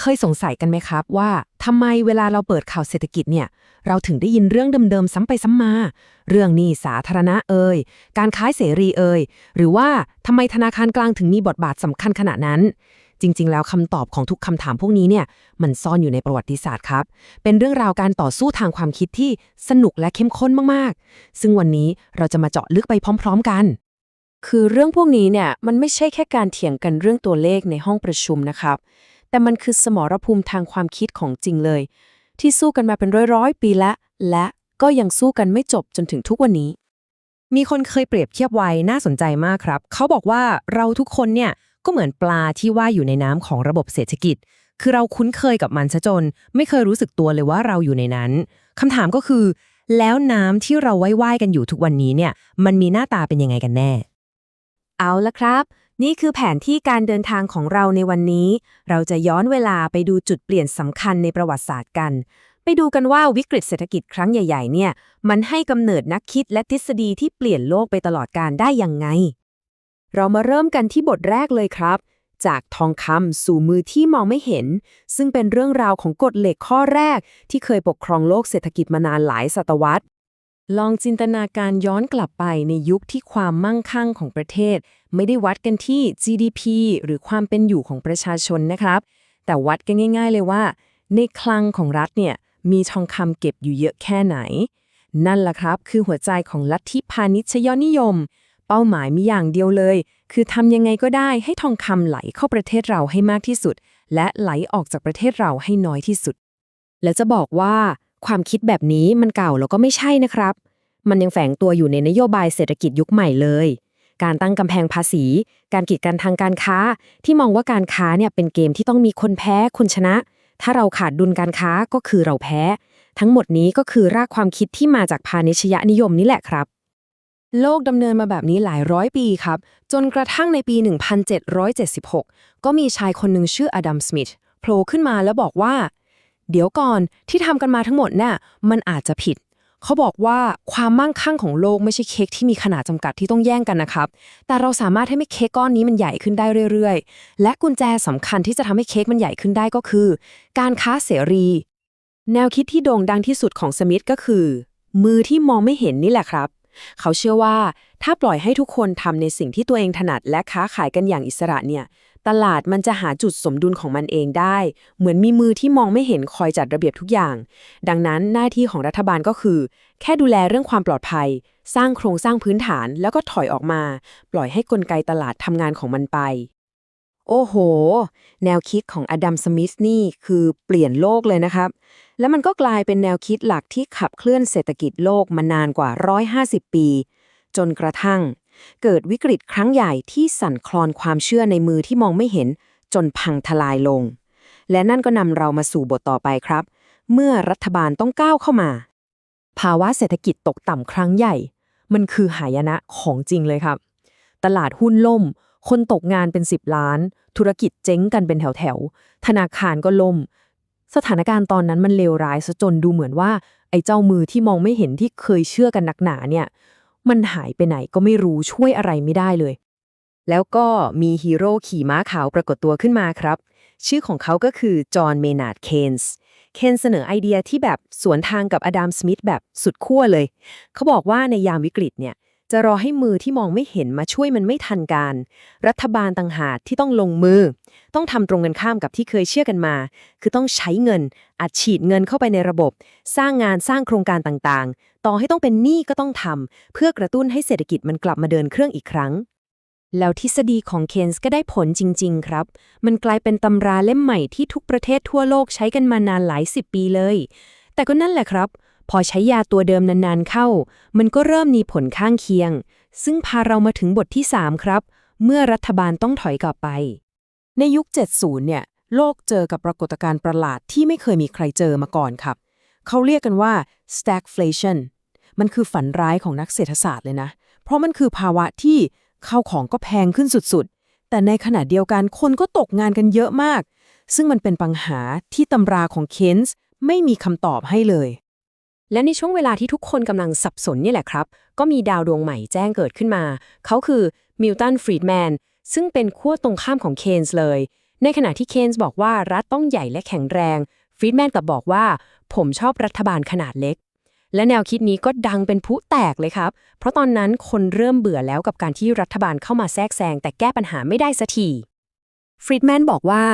เคยสงสัยกันไหมครับว่าทำไมเวลาเราเปิดข่าวเศรษฐกิจเนี่ย เราถึงได้ยินเรื่องเดิมๆซ้ำไปซ้ำมา เรื่องหนี้สาธารณะเอ่ยการค้ายเสรีเอ่ยหรือว่าทำไมธนาคารกลางถึงมีบทบาทสำคัญขนาดนั้น จริง ๆ แล้วคำตอบของทุกคำถามพวกนี้เนี่ย มันซ่อนอยู่ในประวัติศาสตร์ครับ เป็นเรื่องราวการต่อสู้ทางความคิดที่สนุกและเข้มข้นมากๆ ซึ่งวันนี้เราจะมาเจาะลึกไปพร้อม ๆ กันคือเรื่องพวกนี้เนี่ยมันไม่ใช่แค่การเถียงกันเรื่องตัวเลขในห้องประชุมนะครับ แต่มันคือสมรภูมิทางความคิดของจริงเลย ที่สู้กันมาเป็นร้อยๆ ปีล้วและก็ยังสู้กันไม่จบจนถึงทุกวันนี้ มีคนเคยเปรียบเทียบไว้น่าสนใจมากครับ เขาบอกว่าเราทุกคนเนี่ยก็เหมือนปลาที่ว่ายอยู่ในน้ำของระบบเศรษฐกิจ คือเราคุ้นเคยกับมันซะจน ไม่เคยรู้สึกตัวเลยว่าเราอยู่ในนั้นคำถามก็คือ แล้วน้ำที่เราว่ายๆกันอยู่ทุกวันนี้เนี่ย มันมีหน้าตาเป็นยังไงกันแน่ เอาละครับ นี่คือแผนที่การเดินทางของเราในวันนี้ เราจะย้อนเวลาไปดูจุดเปลี่ยนสำคัญในประวัติศาสตร์กัน ไปดูกันว่าวิกฤตเศรษฐกิจครั้งใหญ่ ๆ เนี่ย มันให้กำเนิดนักคิดและทฤษฎีที่เปลี่ยนโลกไปตลอดการได้ยังไง เรามาเริ่มกันที่บทแรกเลยครับ จากทองคำสู่มือที่มองไม่เห็น ซึ่งเป็นเรื่องราวของกฎเหล็กข้อแรก ที่เคยปกครองโลกเศรษฐกิจมานานหลายศตวรรษ ลองจินตนาการย้อนกลับไปในยุคที่ความมั่งคั่งของประเทศ ไม่ได้วัดกันที่ GDP หรือความเป็นอยู่ของประชาชนนะครับ แต่วัดกันง่าย ๆ เลยว่า ในคลังของรัฐเนี่ยมีทองคำเก็บอยู่เยอะแค่ไหน นั่นแหละครับ คือหัวใจของลัทธิพาณิชยนิยม เป้าหมายมีอย่างเดียวเลย คือทำยังไงก็ได้ให้ทองคำไหลเข้าประเทศเราให้มากที่สุด และไหลออกจากประเทศเราให้น้อยที่สุด และจะบอกว่า ความคิดแบบนี้มันเก่าแล้วก็ไม่ใช่นะครับ มันยังแฝงตัวอยู่ในนโยบายเศรษฐกิจยุคใหม่เลย การตั้งกำแพงภาษี การกีดกันทางการค้า ที่มองว่าการค้าเนี่ยเป็นเกมที่ต้องมีคนแพ้คนชนะ ถ้าเราขาดดุลการค้าก็คือเราแพ้ ทั้งหมดนี้ก็คือรากความคิดที่มาจากพาณิชยนิยมนี่แหละครับโลกดำเนินมาแบบนี้หลายร้อยปีครับ จนกระทั่งในปี 1776 ก็มีชายคนหนึ่งชื่ออดัม สมิธโผล่ขึ้นมาแล้วบอกว่า เดี๋ยวก่อนที่ทำกันมาทั้งหมดน่ะมันอาจจะผิด เขาบอกว่าความมั่งคั่งของโลกไม่ใช่เค้กที่มีขนาดจำกัดที่ต้องแย่งกันนะครับ แต่เราสามารถให้ไม่เค้กก้อนนี้มันใหญ่ขึ้นได้เรื่อยๆ และกุญแจสำคัญที่จะทำให้เค้กมันใหญ่ขึ้นได้ก็คือ การค้าเสรี แนวคิดที่โด่งดังที่สุดของสมิธก็คือ มือที่มองไม่เห็นนี่แหละครับเขาเชื่อว่าถ้าปล่อยให้ทุกคนทำในสิ่งที่ตัวเองถนัดและค้าขายกันอย่างอิสระเนี่ย ตลาดมันจะหาจุดสมดุลของมันเองได้ เหมือนมีมือที่มองไม่เห็นคอยจัดระเบียบทุกอย่าง ดังนั้นหน้าที่ของรัฐบาลก็คือ แค่ดูแลเรื่องความปลอดภัย สร้างโครงสร้างพื้นฐานแล้วก็ถอยออกมา ปล่อยให้กลไกตลาดทำงานของมันไป โอ้โห แนวคิดของอดัมสมิธนี่คือเปลี่ยนโลกเลยนะครับ และมันก็กลายเป็นแนวคิดหลักที่ขับเคลื่อนเศรษฐกิจโลกมานานกว่า 150 ปี จนกระทั่ง เกิดวิกฤตครั้งใหญ่ที่สั่นคลอนความเชื่อในมือที่มองไม่เห็น จนพังทลายลง และนั่นก็นำเรามาสู่บทต่อไปครับ เมื่อรัฐบาลต้องก้าวเข้ามา ภาวะเศรษฐกิจตกต่ำครั้งใหญ่ มันคือหายนะของจริงเลยครับ ตลาดหุ้นล่ม คนตกงานเป็น 10 ล้าน ธุรกิจเจ๊งกันเป็นแถวๆธนาคารก็ล่ม สถานการณ์ตอนนั้นมันเลวร้ายซะจนดูเหมือนว่าไอ้เจ้ามือที่มองไม่เห็นที่เคยเชื่อกันหนักหนาเนี่ย มันหายไปไหนก็ไม่รู้ช่วยอะไรไม่ได้เลย แล้วก็มีฮีโร่ขี่ม้าขาวปรากฏตัวขึ้นมาครับ ชื่อของเขาก็คือจอห์นเมนาร์ดเคนส์เคนเสนอไอเดียที่แบบสวนทางกับอดัมสมิธแบบสุดขั้วเลย เขาบอกว่าในยามวิกฤตเนี่ย จะรอให้มือที่มองไม่เห็นมาช่วยมันไม่ทันการ รัฐบาลต่างหากที่ต้องลงมือ ต้องทำตรงกันข้ามกับที่เคยเชื่อกันมา คือต้องใช้เงินอัดฉีดเงินเข้าไปในระบบ สร้างงานสร้างโครงการต่างๆ ต่อให้ต้องเป็นหนี้ก็ต้องทำเพื่อกระตุ้นให้เศรษฐกิจมันกลับมาเดินเครื่องอีกครั้ง แล้วทฤษฎีของเคนส์ก็ได้ผลจริง ๆ ครับ มันกลายเป็นตำราเล่มใหม่ที่ทุกประเทศทั่วโลกใช้กันมานานหลายสิบปีเลย แต่ก็นั่นแหละครับ พอใช้ยาตัวเดิมนานๆเข้า มันก็เริ่มมีผลข้างเคียง ซึ่งพาเรามาถึงบทที่ 3 ครับ เมื่อรัฐบาลต้องถอยกลับไป ในยุค 70 เนี่ย โลกเจอกับปรากฏการณ์ประหลาดที่ไม่เคยมีใครเจอมาก่อนครับ เขาเรียกกันว่า stagflation มันคือฝันร้ายของนักเศรษฐศาสตร์เลยนะ เพราะมันคือภาวะที่ข้าวของก็แพงขึ้นสุดๆ แต่ในขณะเดียวกันคนก็ตกงานกันเยอะมาก ซึ่งมันเป็นปัญหาที่ตำราของเคนส์ไม่มีคำตอบให้เลย และในช่วงเวลาที่ทุกคนกำลังสับสนนี่แหละครับ ก็มีดาวดวงใหม่แจ้งเกิดขึ้นมา เขาคือมิลตันฟรีดแมนซึ่งเป็นขั้วตรงข้ามของเคนส์เลย ในขณะที่เคนส์บอกว่ารัฐต้องใหญ่และแข็งแรงฟรีดแมนกลับบอกว่า ผมชอบรัฐบาลขนาดเล็ก และแนวคิดนี้ก็ดังเป็นพลุแตกเลยครับ เพราะตอนนั้นคนเริ่มเบื่อแล้วกับการที่รัฐบาลเข้ามาแทรกแซงแต่แก้ปัญหาไม่ได้สักทีฟรีดแมนบอกว่า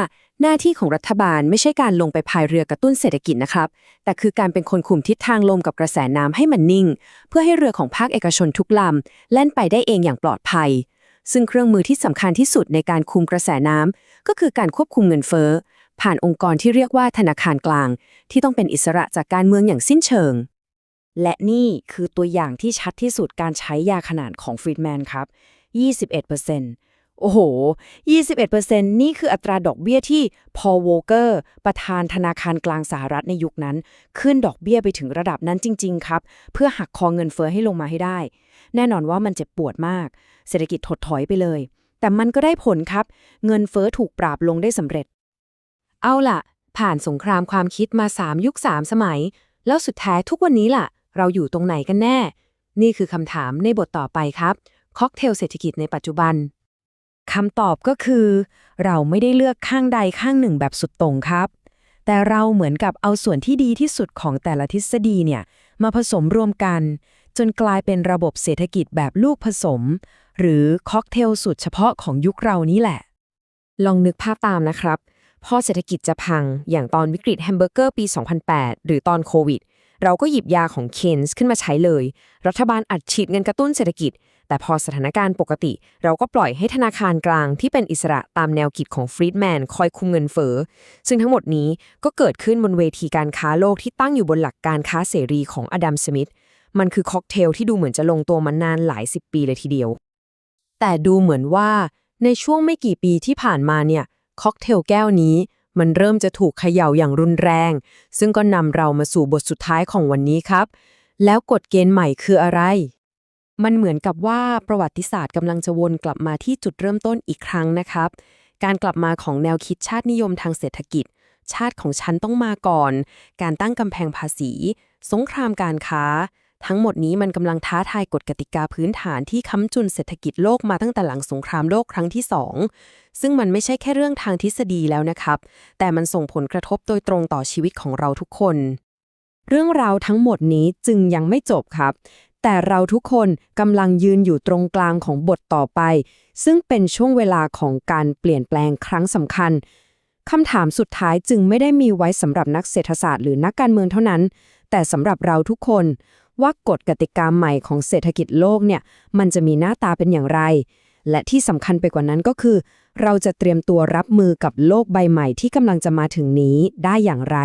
หน้าที่ของรัฐบาลไม่ใช่การลงไปพายเรือกระตุ้นเศรษฐกิจนะครับ แต่คือการเป็นคนคุมทิศทางลมกับกระแสน้ำให้มันนิ่ง เพื่อให้เรือของภาคเอกชนทุกลำแล่นไปได้เองอย่างปลอดภัย ซึ่งเครื่องมือที่สำคัญที่สุดในการคุมกระแสน้ำก็คือการควบคุมเงินเฟ้อ ผ่านองค์กรที่เรียกว่าธนาคารกลาง ที่ต้องเป็นอิสระจากการเมืองอย่างสิ้นเชิง และนี่คือตัวอย่างที่ชัดที่สุดการใช้ยาขนาดของฟรีดแมนครับ 21% โอ้โห 21%นี่คืออัตราดอกเบี้ยที่พอลโวเกอร์ ประธานธนาคารกลางสหรัฐในยุคนั้น ขึ้นดอกเบี้ยไปถึงระดับนั้นจริง ๆ ครับ เพื่อหักคอเงินเฟ้อให้ลงมาให้ได้ แน่นอนว่ามันเจ็บปวดมาก เศรษฐกิจถดถอยไปเลย แต่มันก็ได้ผลครับ เงินเฟ้อถูกปราบลงได้สำเร็จ เอาล่ะ ผ่านสงครามความคิดมา 3 ยุค 3 สมัย แล้วสุดท้ายทุกวันนี้ล่ะ เราอยู่ตรงไหนกันแน่ นี่คือคำถามในบทต่อไปครับค็อกเทลเศรษฐกิจในปัจจุบัน คำตอบก็คือ เราไม่ได้เลือกข้างใดข้างหนึ่งแบบสุดต่งครับ แต่เราเหมือนกับเอาส่วนที่ดีที่สุดของแต่ละทฤษฎีเนี่ย มาผสมรวมกัน จนกลายเป็นระบบเศรษฐกิจแบบลูกผสม หรือค็อกเทลสูตรเฉพาะของยุคเรานี้แหละ ลองนึกภาพตามนะครับ พอเศรษฐกิจจะพังอย่างตอนวิกฤตแฮมเบอร์เกอร์ปี 2008 หรือตอนโควิด เราก็หยิบยาของเคนส์ขึ้นมาใช้เลย รัฐบาลอัดฉีดเงินกระตุ้นเศรษฐกิจ แต่พอสถานการณ์ปกติ เราก็ปล่อยให้ธนาคารกลางที่เป็นอิสระตามแนวคิดของฟรีดแมนคอยคุมเงินเฟ้อ ซึ่งทั้งหมดนี้ก็เกิดขึ้นบนเวทีการค้าโลกที่ตั้งอยู่บนหลักการค้าเสรีของอดัมสมิธ มันคือค็อกเทลที่ดูเหมือนจะลงตัวมานานหลายสิบปีเลยทีเดียว แต่ดูเหมือนว่าในช่วงไม่กี่ปีที่ผ่านมาเนี่ยค็อกเทลแก้วนี้ มันเริ่มจะถูกเขย่าอย่างรุนแรง ซึ่งก็นำเรามาสู่บทสุดท้ายของวันนี้ครับ แล้วกฎเกณฑ์ใหม่คืออะไร มันเหมือนกับว่าประวัติศาสตร์กำลังจะวนกลับมาที่จุดเริ่มต้นอีกครั้งนะครับ การกลับมาของแนวคิดชาตินิยมทางเศรษฐกิจ ชาติของฉันต้องมาก่อน การตั้งกำแพงภาษี สงครามการค้า ทั้งหมดนี้มันกำลังท้าทายกฎกติกาพื้นฐานที่ค้ำจุนเศรษฐกิจโลกมาตั้งแต่หลังสงครามโลกครั้งที่สองซึ่งมันไม่ใช่แค่เรื่องทางทฤษฎีแล้วนะครับ แต่มันส่งผลกระทบโดยตรงต่อชีวิตของเราทุกคน เรื่องราวทั้งหมดนี้จึงยังไม่จบครับ แต่เราทุกคนกำลังยืนอยู่ตรงกลางของบทต่อไป ซึ่งเป็นช่วงเวลาของการเปลี่ยนแปลงครั้งสำคัญคำถามสุดท้ายจึงไม่ได้มีไว้สำหรับนักเศรษฐศาสตร์หรือนักการเมืองเท่านั้น แต่สำหรับเราทุกคน ว่ากฎกติกาใหม่ของเศรษฐกิจโลกเนี่ยมันจะมีหน้าตาเป็นอย่างไร และที่สำคัญไปกว่านั้นก็คือ เราจะเตรียมตัวรับมือกับโลกใบใหม่ที่กำลังจะมาถึงนี้ได้อย่างไร